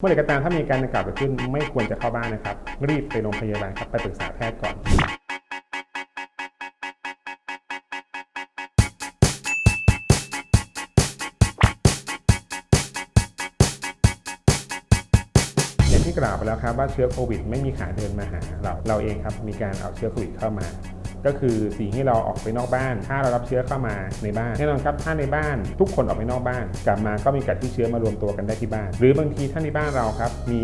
เมื่อไหร่ก็ตามถ้ามีการดังกล่าวเกิดขึ้นไม่ควรจะเข้าบ้านนะครับ รีบไปโรงพยาบาลครับไปปรึกษาแพทย์ก่อนอย่างที่กล่าวไปแล้วครับว่าเชื้อโควิด ไม่มีขาเดินมาหาเราเราเองครับมีการเอาเชื้อโควิดเข้ามา ก็คือสิ่งที่เราออกไปนอกบ้าน ถ้าเรารับเชื้อเข้ามาในบ้านแน่นอนครับถ้าในบ้าน ทุกคนออกไปนอกบ้าน กลับมาก็มีการที่เชื้อมารวมตัวกันได้ที่บ้าน หรือบางทีท่านในบ้านเราครับมี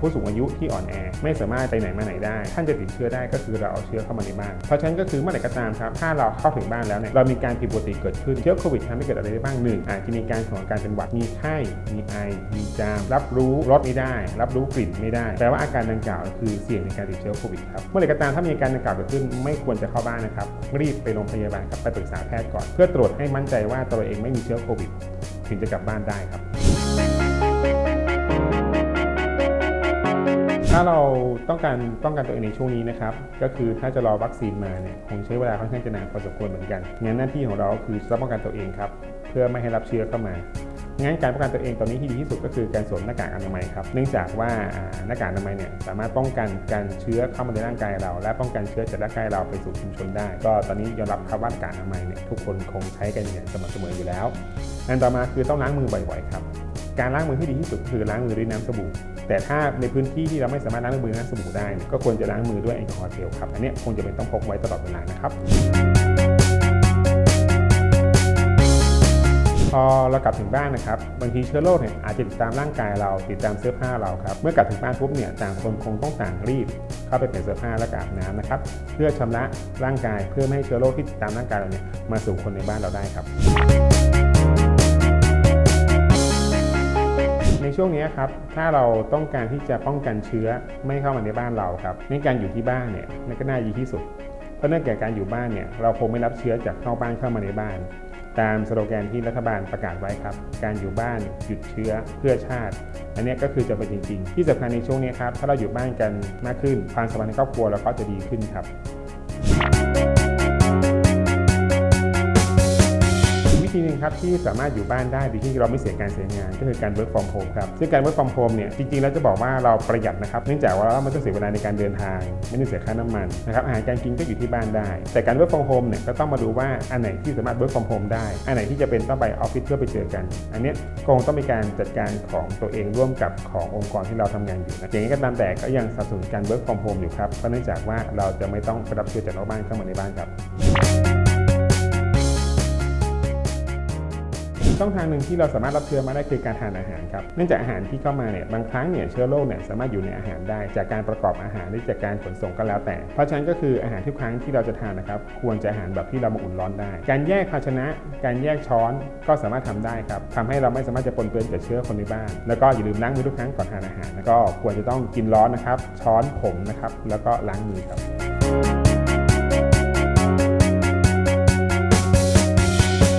ผู้สูงอายุที่อ่อนแอ ไม่สามารถไปไหนมาไหนได้ ท่านจะติดเชื้อได้ก็คือเราเอาเชื้อเข้ามาในบ้าน เพราะฉะนั้นก็คือเมื่อไหร่ก็ตามครับถ้าเราเข้าถึงบ้านแล้วเนี่ยเรามีการผิดปกติเกิดขึ้นเชื้อโควิดทำให้เกิดอะไรได้บ้างหนึ่งอาจจะมีการของอาการเป็นหวัดมีไข้มีไอมีจาม รับรู้รสไม่ได้ รับรู้กลิ่นไม่ได้แปลว่าอาการดังกล่าวคือเสี่ยงในการติดเชื้อโควิดครับเมื่อไหร่ก็ตามถ้ามีอาการดังกล่าวเกิดขึ้นไม่ควรจะเข้าบ้านนะครับ รีบไปโรงพยาบาลครับไปปรึกษาแพทย์ก่อน เพื่อตรวจให้มั่นใจว่าตัวเองไม่มีเชื้อโควิด ถึงจะกลับบ้านได้ครับ ถ้าเราต้องการป้องกันตัวเองในช่วงนี้นะครับ ก็คือถ้าจะรอวัคซีนมาเนี่ยคงใช้เวลาค่อนข้างจะนานพอสมควรเหมือนกันงั้นหน้าที่ของเราก็คือจะป้องกันตัวเองครับ เพื่อไม่ให้รับเชื้อเข้ามา งั้นการป้องกันตัวเองตอนนี้ที่ดีที่สุดก็คือการสวมหน้ากากอนามัยครับ เนื่องจากว่าหน้ากากอนามัยเนี่ยสามารถป้องกันการเชื้อเข้ามาในร่างกายเรา และป้องกันเชื้อจากร่างกายเราไปสู่ชุมชนได้ ก็ตอนนี้ยอมรับครับว่าหน้ากากอนามัยเนี่ยทุกคนคงใช้กันอย่างสม่ำเสมออยู่แล้ว อันต่อมาคือต้องล้างมือบ่อยๆครับการล้างมือที่ดีที่สุดคือล้างมือด้วยน้ำสบู่ แต่ถ้าในพื้นที่ที่เราไม่สามารถล้างมือด้วยน้ำสบู่ได้ ก็ควรจะล้างมือด้วยแอลกอฮอล์เจลครับ อันนี้คงจะเป็นต้องพกไว้ตลอดเวลานะครับ พอเรากลับถึงบ้านนะครับบางทีเชื้อโรคเนี่ยอาจจะติดตามร่างกายเราติดตามเสื้อผ้าเราครับเมื่อกลับถึงบ้านปุ๊บเนี่ยต่างคนคงต้องต่างรีบ เข้าไปเปลี่ยนเสื้อผ้าและอาบน้ำนะครับเพื่อชำระร่างกายเพื่อไม่ให้เชื้อโรคที่ติดตามร่างกายเราเนี่ยมาสู่คนในบ้านเราได้ครับในช่วงนี้ครับ ถ้าเราต้องการที่จะป้องกันเชื้อไม่เข้ามาในบ้านเราครับ ในการอยู่ที่บ้านเนี่ยนั่นก็น่าดีที่สุด เพราะเนื่องจากการอยู่บ้านเนี่ย เราคงไม่รับเชื้อจากนอกบ้านเข้ามาในบ้าน ตามสโลแกนที่รัฐบาลประกาศไว้ครับ การอยู่บ้านหยุดเชื้อเพื่อชาติ อันนี้ก็คือจะเป็นจริง ๆ ที่สำคัญในช่วงนี้ครับ ถ้าเราอยู่บ้านกันมากขึ้นความสัมพันธ์ในครอบครัวเราก็จะดีขึ้นครับ ครับที่สามารถอยู่บ้านได้โดยที่เราไม่เสียการเสียงาน ก็คือการ work from home ครับซึ่งการ work from home เนี่ยจริงๆแล้วจะบอกว่าเราประหยัดนะครับเนื่องจากว่าเราไม่ต้องเสียเวลาในการเดินทาง ไม่ต้องเสียค่าน้ำมันนะครับอาหารการกินก็อยู่ที่บ้านได้ แต่การ work from home เนี่ยก็ต้องมาดูว่าอันไหนที่สามารถ work from home ได้ อันไหนที่จะเป็นต้องไปออฟฟิศเพื่อไปเจอกัน อันนี้คงต้องมีการจัดการของตัวเองร่วมกับขององค์กรที่เราทำงานอยู่นะอย่างนี้ก็ตามแต่ก็ยังสนับสนุนการ work from home อยู่ครับเพราะเนื่องจากว่าเราจะไม่ต้องไปรับเชื้อจากนอกบ้านเข้ามาในบ้านครับ ช่องทางหนึ่งที่เราสามารถรับเชื้อมาได้คือการทานอาหารครับเนื่องจากอาหารที่เข้ามาเนี่ยบางครั้งเนี่ยเชื้อโรคเนี่ยสามารถอยู่ในอาหารได้ จากการประกอบอาหารหรือจากการขนส่งก็แล้วแต่ เพราะฉะนั้นก็คืออาหารทุกครั้งที่เราจะทานนะครับควรจะอาหารแบบที่เรามาอุ่นร้อนได้ การแยกภาชนะ การแยกช้อนก็สามารถทำได้ครับทำให้เราไม่สามารถจะปนเปื้อนกับเชื้อคนในบ้าน แล้วก็อย่าลืมล้างมือทุกครั้งก่อนทานอาหารแล้วก็ควรจะต้องกินร้อนนะครับช้อนผมนะครับแล้วก็ล้างมือครับ